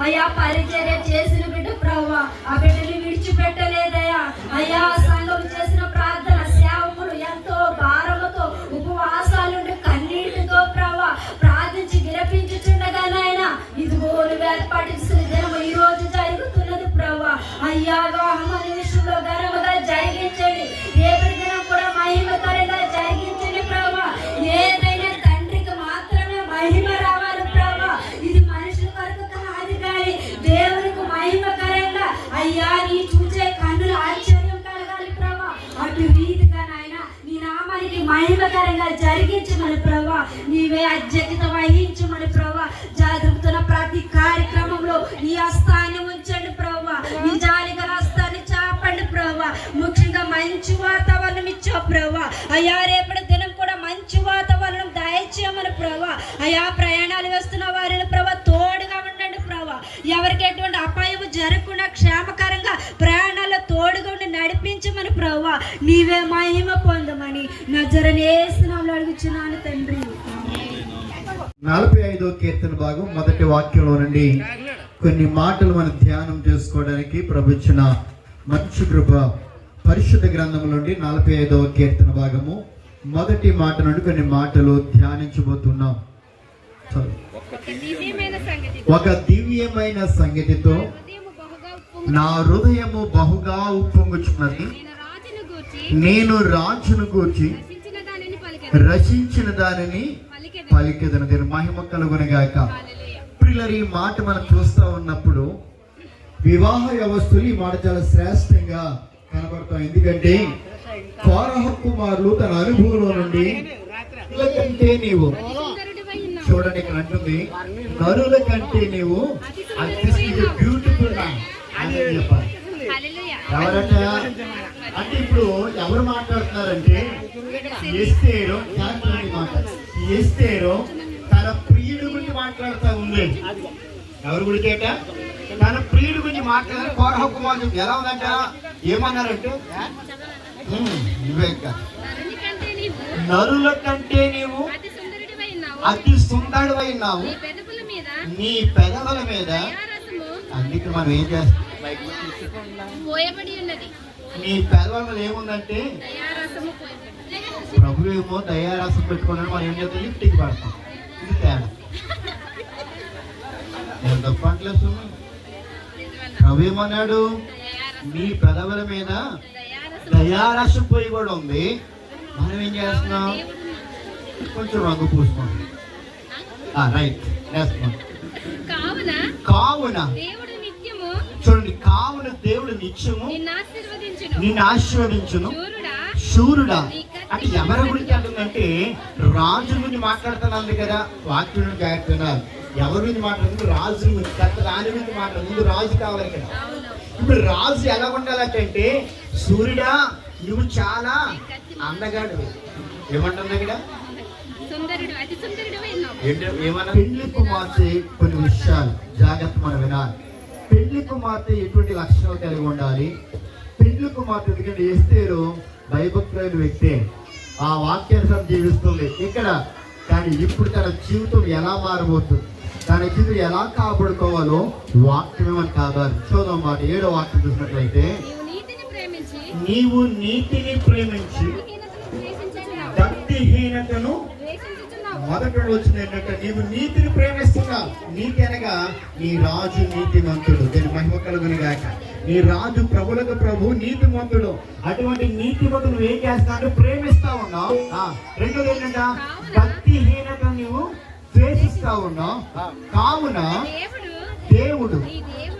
అయ్యా పరిచర్య చేసిన బిడ్డ ప్రభు ఆ బిడ్డని విడిచిపెట్టలేదయ్యా. అయ్యా సంఘం చేసిన ప్రార్థన సేవకులు ఎంతో భారముతో ఉపవాసాలు కన్నీటితో ప్రభు ప్రార్థించి విలపించుచుండగా నాయన ఇదిగో నువ్వు ఏర్పాటిస్తున్న దినము ఈ రోజు జరుగుతున్నది ప్రభు అయ్యా వివాహం విషయంలో ఘనముగా జరిగించండి. మహిమకరంగా జరిగించమని ప్రభా. నీవే అధ్యక్షత వహించమని ప్రభా. జరుగుతున్న ప్రతి కార్యక్రమంలో నీ హస్తాన్ని ఉంచండి ప్రభా. నీ జాలిగా హస్తాన్ని చాపండి ప్రభా. ముఖ్యంగా మంచి వాతావరణం ఇచ్చావు ప్రభా. అయ్యా రేపటి దినం కూడా మంచి వాతావరణం దయచేయమని ప్రభా. అయ్యా ప్రయాణాలు వేస్తున్న వారిని ప్రభా తోడుగా ఉండండి ప్రభా. ఎవరికి ఎటువంటి అపాయం జరగకుండా క్షేమకరంగా ప్రయాణాల్లో తోడుగా ఉండి నడిపించమని ప్రభా. నీవే మా నలభై ఐదో కీర్తన భాగం మొదటి వాక్యంలో నుండి కొన్ని మాటలు మనం ధ్యానం చేసుకోవడానికి ప్రభుత్వ మంచి కృప పరిశుద్ధ గ్రంథం నుండి నలభై ఐదవ కీర్తన భాగము మొదటి మాట నుండి కొన్ని మాటలు ధ్యానించబోతున్నాం. ఒక దివ్యమైన సంగతితో నా హృదయము బహుగా ఉప్పొంగుచున్నది. నేను రాజును కూర్చి రచించిన దానిని పలికెదను. దీని మహిమ కలుగునగాక. పిల్లలు ఈ మాట మనం చూస్తూ ఉన్నప్పుడు వివాహ వ్యవస్థలు ఈ మాట చాలా శ్రేష్టంగా కనబడతాం ఎందుకంటే కోరహ కుమారులు తన అనుభవంలో నుండి కంటే నీవు. చూడండి ఇక్కడ అంటుంది. నరుల కంటే నీవు బ్యూటిఫుల్ అని చెప్పాలి. ఎవరంట అంటే ఇప్పుడు ఎవరు మాట్లాడుతున్నారంటే ఎస్తేరో ఎస్తేరో తన ప్రియుడి గురించి మాట్లాడుతూ ఉంది. ఎవరి గురించి తన ప్రియుడి గురించి మాట్లాడారు. కోరహ కుమార్ ఎలా ఉందంట? ఏమన్నారంటే నువ్వే ఇంకా. నరుల కంటే నీవు అతి సుందరుడైనావు నీ పెదవుల మీద అందుకే మనం ఏం చేస్తాం? నీ పెదవుల మీద ఏముందంటే ప్రభు ఏమో దయారాసం పెట్టుకున్నాడు మనం ఏం చేస్తాం లిఫ్ట్కి పడతాం ఇది తేడా. నేను తప్ప అంటలేదు. ప్రభు ఏమన్నాడు? నీ పెదవుల మీద దయారసం. పోయి కూడా ఉంది. మనం ఏం చేస్తున్నాం? కొంచెం రంగు పూసుకోండి. రైట్ వేస్తున్నాం కావున చూడండి కావున దేవుడు నిత్యము నిన్ను ఆశీర్వదించును. శూరుడా అంటే ఎవరి గురించి అంటుందంటే రాజు గురించి మాట్లాడుతున్నాను కదా. వాక్యం జాగ్రత్తన్నారు ఎవరి గురించి మాట్లాడుతుంది? రాజు గురించి కొత్త రాణి గురించి మాట్లాడు ముందు రాజు కావాలి కదా. ఇప్పుడు రాజు ఎలా ఉండాలంటే సూర్యుడా నువ్వు చాలా అందగాడు ఏమంటుంది ఇక్కడ? ఏమన్నా? పెళ్ళి కుమార్తె కొన్ని విషయాలు జాగ్రత్త మనం వినాలి. పెళ్ళి కుమార్తె ఎటువంటి లక్షణాలు కలిగి ఉండాలి? పెళ్ళి కుమార్తె ఎందుకంటే ఎస్తేరు భయభక్తులైన వ్యక్తే. ఆ వాక్యానుసారం జీవిస్తుంది. ఇక్కడ కానీ ఇప్పుడు తన జీవితం ఎలా మారబోతుంది? తన జీవితం ఎలా కాపాడుకోవాలో వాక్యమే మనకు కావాలి. చూద్దాం మాట. ఏడో వాక్యం చూసినట్లయితే నీవు నీతిని ప్రేమించి నీవు నీతిని ప్రేమించి భక్తిహీనతను మొదటి వచ్చిన ఏంటంటే నీవు నీతిని ప్రేమిస్తున్నావు. నీతి అనగా నీ రాజు నీతిమంతుడు. దీని మహిమ కలుగుని గాక. నీ రాజు ప్రభులకు ప్రభు నీతిమంతుడు. అటువంటి నీతిమంతుడు నువ్వు ఏం చేస్తావు ప్రేమిస్తా ఉన్నావు. రెండోది ఏంటంట భక్తిహీనత నువ్వు ద్వేషిస్తా ఉన్నావు. కావున దేవుడు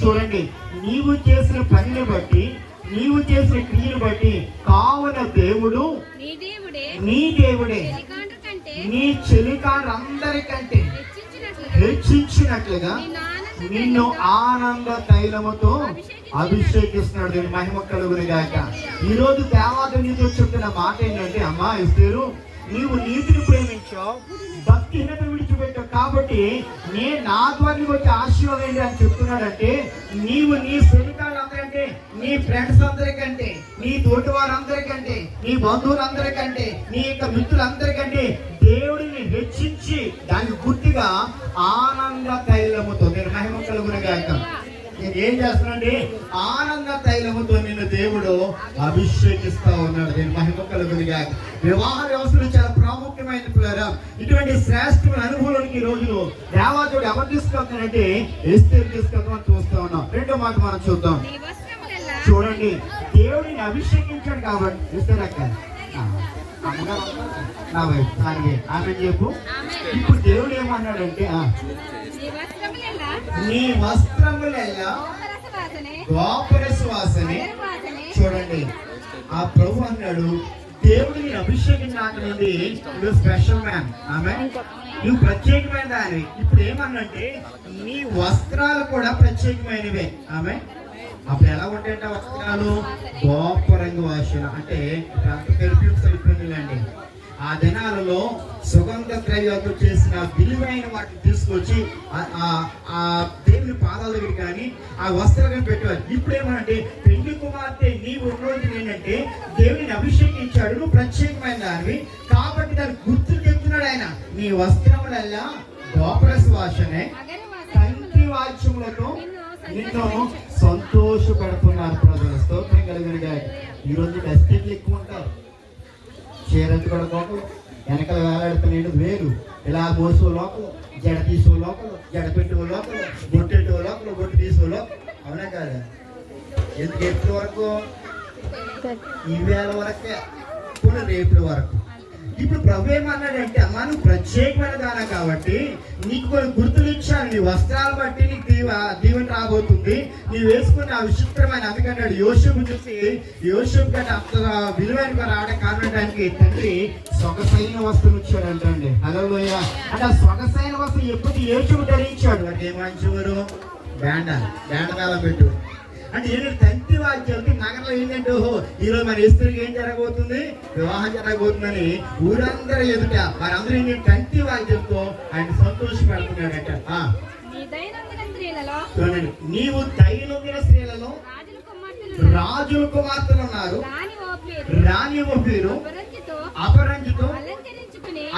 చూడండి నీవు చేసిన పనిని బట్టి నీవు చేసిన క్రియను బట్టి కావున దేవుడు. నీ దేవుడే. నీ నీ చెలికారందరికంటే హెచ్చించినట్లుగా నిన్ను ఆనంద తైలముతో అభిషేకిస్తున్నాడు దీని మహిమ కలుగుని గాక. ఈ రోజు దేవాద నీతో చెప్పిన మాట ఏంటంటే అమ్మా ఇస్తారు నీవు నీతిని ప్రేమించావు భక్తిహీనత విడిచిపెట్టావు కాబట్టి నేను నా ద్వారా వచ్చే ఆశీర్వాదం ఏంటి అని చెప్తున్నాడంటే నీవు నీ స్నేహితులందరికంటే నీ ఫ్రెండ్స్ అందరికంటే నీ తోటి వారందరికంటే నీ బంధువులందరికంటే నీ యొక్క మిత్రులందరికంటే దేవుడిని హెచ్చించి దానికి గుర్తిగా ఆనంద తైలముతో నేను మహిమ కలుగును గాక. ఏం చేస్తున్నానండి? ఆనంద తైలముతో నిన్ను దేవుడు అభిషేకిస్తా ఉన్నాడు. నేను మహిమ కలుగునిగా వివాహ వ్యవస్థలు చాలా ప్రాముఖ్యమైన పిల్లరా ఇటువంటి శ్రేష్టమైన అనుభవానికి ఈ రోజులు దేవాదేవుడు ఎవరు తీసుకెళ్తానంటే ఎస్తే తీసుకెళ్తామని చూస్తా ఉన్నాం. రెండో మాట మనం చూద్దాం. చూడండి దేవుడిని అభిషేకించాడు కాబట్టి ఇస్తారక్క అమ్మగారు నా వైపు ఆమె చెప్పు. ఇప్పుడు దేవుడు ఏమన్నాడంటే అంటే నీ వస్త్రములెల్లా గోపుర సువాసనే చూడండి. ఆ ప్రభు అన్నాడు దేవుడిని అభిషేకించాకనేది నువ్వు స్పెషల్ మ్యాన్ ఆమె నువ్వు ప్రత్యేకమైన దాని ఇప్పుడు ఏమన్నంటే నీ వస్త్రాలు కూడా ప్రత్యేకమైనవే. ఆమె అప్పుడు ఎలా ఉంటాయంటే వస్త్రాలు గోపరంగు వాసన. అంటే పెర్ఫ్యూమ్స్ అయిపోయిందండి ఆ దినాలలో సుగంధ ద్రవ్యాలతో చేసిన విలువైన వాటిని తీసుకొచ్చి ఆ- దేవుని పాదాల దగ్గర కానీ ఆ వస్త్రాలను పెట్టేవారు. ఇప్పుడు ఏమంటే పెళ్ళి కుమార్తె నీవు ఉన్న రోజున ఏంటంటే దేవుని అభిషేకించాడు నువ్వు ప్రత్యేకమైన దానివి. కాబట్టి దాని గుర్తులు చెప్తున్నాడు ఆయన. నీ వస్త్రములల్లా గోపరస్ వాసనే. కంటి వాద్యములతో నిన్ను సంతోష పెడుతున్నారు ప్రజలు. స్తోత్రం కలిగిన గారు ఈ రోజు డస్టింగ్లు ఎక్కువ ఉంటారు. చీరెత్తుకోవడం లోపల వెనకాల వేలాడుతున్నాడు వేలు ఇలా మోసో లోపల జడ తీసో లోపల జడ పెట్టే లోపల బొట్టెట్టో లోపల బొట్టు తీసో లోపల. అవునా కాదా? ఎందుకు ఎప్పటి వరకు? ఈ వేల వరకే. కూడా రేపటి వరకు. ఇప్పుడు ప్రభు ఏమన్నాడంటే అమ్మా నువ్వు ప్రత్యేకమైన దాన కాబట్టి నీకు కొన్ని గుర్తులు ఇచ్చాను. నీ వస్త్రాలు బట్టి నీకు దీవ దీవెన రాబోతుంది. నీవు వేసుకున్న విచిత్రమైన అందుకన్నాడు యోషపు చూసి యోషపు కంటే అంత విలువైన రావడం కారణానికి తండ్రి సొగసైన వస్త్రం ఇచ్చాడు అంటండి హలోయ అంటే ఆ సొగసైన వస్త్రం ఎప్పుడు యోషపు ధరించాడు అంటే ఏమంచేవారు బ్యాండ బ్యాండ కాలం పెట్టు. అంటే ఏంటంటే తంతి వాద్యాలకి నగరంలో ఏంటంటే ఓహో ఈరోజు మన ఇస్త్రీకి ఏం జరగబోతుంది? వివాహం జరగబోతుందని ఊరందరూ ఎదుట వారందరూ ఏంటంటే తంతి వాద్యంతో ఆయన సంతోషపెడుతున్నాడట చూడండి నీవు దైనందిన స్త్రీలలో రాజుల కుమార్తెలు ఉన్నారు రాణి ఓ పేరు రాణి ఓ పేరు అపరంజితో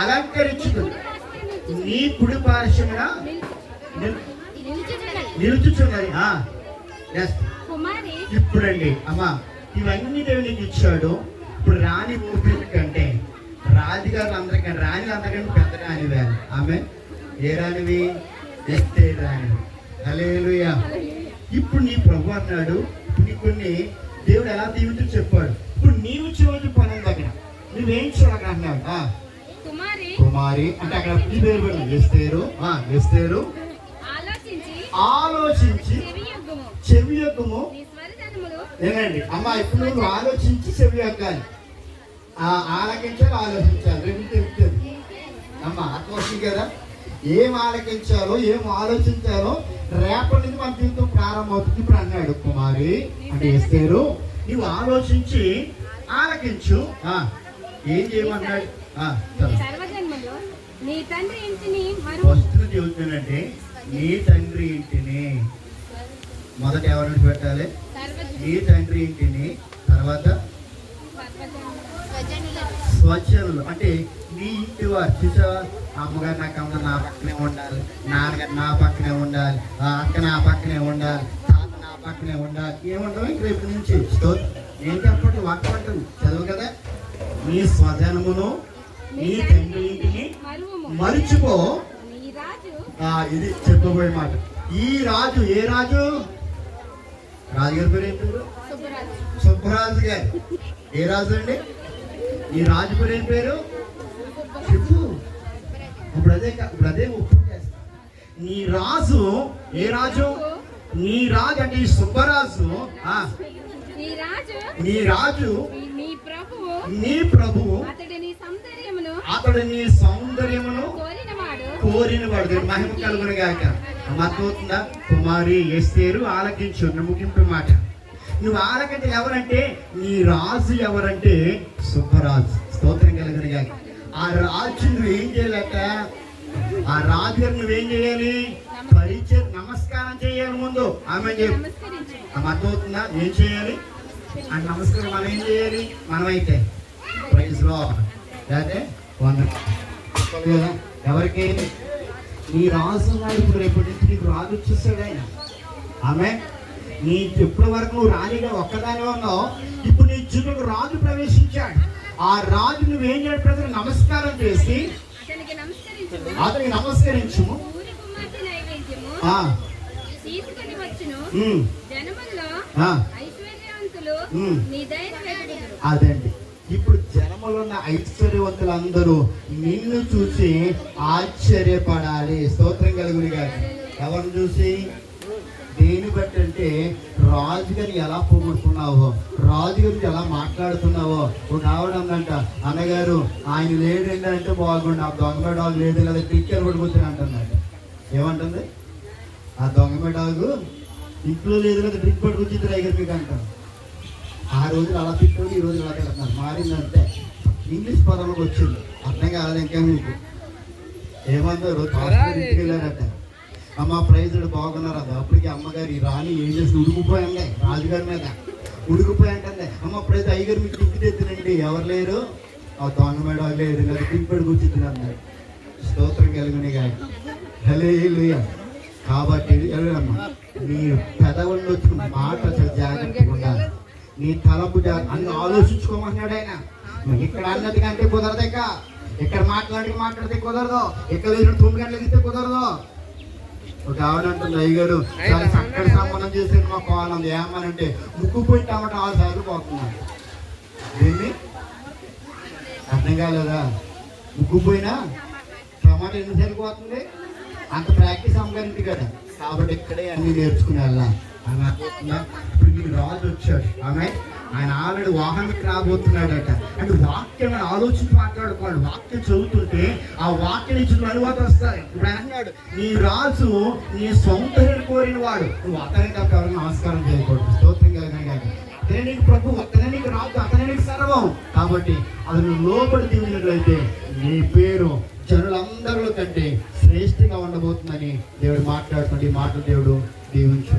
అలంకరించుకుని నీ కుడి పార్శ్వమున నిల్- నిలుచుచున్నది. కుమారి ఇప్పుడండి అమ్మా ఇవన్నీ దేవునికి ఇచ్చాడు. ఇప్పుడు రాణి ఊపిరి కంటే రాజుగారు అందరికంటే రాణి అందరికంటే పెద్ద రాణివే ఆమె ఏ రాణివి? ఎస్తే రాణి. హల్లెలూయా. ఇప్పుడు నీ ప్రభు అన్నాడు నీ కొన్ని దేవుడు ఎలా దీవించో చెప్పాడు. ఇప్పుడు నీవు చివరి పని అక్కడ నువ్వేం ఆ, కుమారి. అంటే అక్కడ ఈ పేరు ఎస్తేరు. ఎస్తేరు. ఆలోచించి ఆలోచించి చెవి యొక్కము ఏనండి అమ్మ ఇప్పుడు నువ్వు ఆలోచించి చెవి ఎక్కాలి ఆ ఆలకించాలో ఆలోచించాలి. రెండు తెలుస్తుంది అమ్మ అర్థమవుతుంది కదా? ఏం ఆలకించాలో ఏం ఆలోచించాలో రేపటి నుంచి మన జీవితం ప్రారంభమవుతుంది. ఇప్పుడు అన్నాడు కుమారి అంటే ఎస్తేరు నువ్వు ఆలోచించి ఆలకించు. ఆ, ఏం చేయమన్నాడు ఆ, చదువు. సర్వజన్మలు నీ తండ్రి ఇంటిని నీ తండ్రి ఇంటిని. మొదట ఎవరిని పెట్టాలి? నీ తండ్రి ఇంటిని తర్వాత స్వచ్ఛలు అంటే నీ ఇంటి వారు. చూసావా? అమ్మగారు నాకు అమ్మ నా పక్కనే ఉండాలి. నాన్నగారు నా పక్కనే ఉండాలి. అక్క నా పక్కనే ఉండాలి. తాత నా పక్కనే ఉండాలి. ఏముండవు ఇంక రేపు నుంచి? స్తోత్రం. ఏం చెప్పండి వాక్యం చదువు కదా? నీ స్వజనమును నీ తండ్రి ఇంటిని మరిచిపో ఇది చెప్పబోయే మాట. ఈ రాజు ఏ రాజు? రాజుగారి పేరు ఏం పేరు సుబ్బరాజు గారు. ఏ రాజు అండి? ఈ రాజు పేరు ఏం పేరు? చెప్పు. ఇప్పుడు అదే ఇప్పుడు అదే ఒప్పు నీ రాజు ఏ రాజు? నీ రాజు అంటే ఈ సుబ్బరాజు ఆ, నీ రాజు? నీ ప్రభువు? అతడి నీ సౌందర్యమును కోరినవాడు. కోరిన వాడు మహిమ కలుగును గాక అర్థమవుతుందా కుమారి ఎస్తేరు ఆలకించు. ముగింపు మాట. నువ్వు ఆలకించి ఎవరంటే? నీ రాజు ఎవరంటే? సుబ్బరాజు. స్తోత్రం కలుగును గాక ఆ రాజు నువ్వేం చేయాలట? ఆ రాజు గారు నువ్వేం చేయాలి? పరిచయ నమస్కారం చేయాలి ముందు. ఆమె అర్థమవుతుందా ఏం చేయాలి? ఆ నమస్కారం మనం ఏం చేయాలి? మనమైతే. ప్రైజ్లో లేకపోతే వంద. ఎవరికి? నీ రాజు ఉన్నాడు ఇప్పుడు రేపటి నుంచి నీకు రాజు వచ్చేసాడు ఆయన. ఆమె నీ ఇప్పటి వరకు నువ్వు రాణిగా ఒక్కదాని ఉన్నావు ఇప్పుడు నీ జీవితంలో రాజు ప్రవేశించాడు. ఆ రాజు నువ్వేం చేయాలి? ప్రజలు నమస్కారం చేసి అతనికి నమస్కరించుము. వెతుకుదురు అదండి. ఇప్పుడు జనములో ఉన్న ఐశ్వర్యవంతులందరూ నిన్ను చూసి ఆశ్చర్యపడాలి. స్తోత్రం కలుగుని గారు ఎవరిని చూసి? దేని బట్టి అంటే రాజు గారిని ఎలా పొగుడుతున్నావో రాజు గురించి ఎలా మాట్లాడుతున్నావో ఒక ఆవిడ ఉందంట. అన్నగారు ఆయన లేడు ఏంటంటే బాగుండు ఆ దొంగ డాగ్ లేదు కదా టిక్కర్ పడిపోతుంది అంటున్నాడు ఏమంటుంది? ఆ దొంగ డాగు ఇంట్లో లేదు కదా డ్రిక్ పట్టుకొచ్చింది రైగర్ మీకు అంటారు ఆ రోజులు అలా తిట్టోడు ఈ రోజు అలా తిడుతున్నారు. మారిందంటే ఇంగ్లీష్ పదంలోకి వచ్చింది. అర్థం కాదు ఇంకా మీకు. ఏమన్నారు ఇంటికి వెళ్ళారట. అమ్మ ప్రైజుడు బాగున్నారు అది? అప్పటికి అమ్మగారు ఈ రాణి ఏం చేసి ఉడికిపోయాండే. రాజుగారి మీద. ఉడికిపోయాంటే అమ్మ ప్రైజ్ అయ్యగారు మీకు ఇంటి తెచ్చినండి ఎవరు లేరు? ఆ దొంగ మేడ లేదు లేదా పింపడి కూర్చుంది అన్నారు. స్తోత్రం కలిగిన గారి హల్లెలూయా. కాబట్టి ఎవరమ్మా నీ పెదవుల్లో వచ్చిన మాట చాలా జాగ్రత్తగా నీ తలపు అన్ని ఆలోచించుకోమన్నాడు ఆయన. ఇక్కడ అన్నట్టుగా అంటే కుదరదు ఇక. ఇక్కడ మాట్లాడి మాట్లాడితే కుదరదు. ఇక్కడ లేచిన తొమ్మిది గంటలకు ఇస్తే కుదరదు. ఒక ఆవిడ అంటుంది అయ్యగారు చాలా చక్కటి సంబంధం చేసేది మా కోణం ఏమనంటే ముక్కు పోయి టమాటా ఆరు సార్లు పోతున్నాడు. ఏంటి అర్థం కాలేదా? ముగ్గు పోయినా టమాటా ఎన్నిసార్లు పోతుంది? అంత ప్రాక్టీస్ అమ్మగారింటి కదా కాబట్టి ఇక్కడే అన్ని నేర్చుకుని వెళ్ళాలి అని అనుకుంటున్నా. రాజు వచ్చాడు ఆమె ఆయన ఆల్రెడీ వాహనానికి రాబోతున్నాడట. అంటే వాక్యం అని ఆలోచించి మాట్లాడుకోవాలి వాక్యం చదువుతుంటే ఆ వాక్యం నుంచి అనువాదం వస్తాయి. ఇప్పుడు అన్నాడు నీ రాజు నీ సొంత కోరిన వాడు. నువ్వు అతని తప్ప ఎవరైనా నమస్కారం చేయకూడదు. స్తోత్రం కలిగిన కానీ అతనే నీకు ప్రభు అతనే నీకు రాజు అతనే నీకు సర్వం. కాబట్టి అతను లోపలి దిగినట్లయితే నీ పేరు జనులందరిలో కంటే శ్రేష్ఠంగా ఉండబోతుందని దేవుడు మాట్లాడుతుంది ఈ మాటలు దేవుడు దీవించు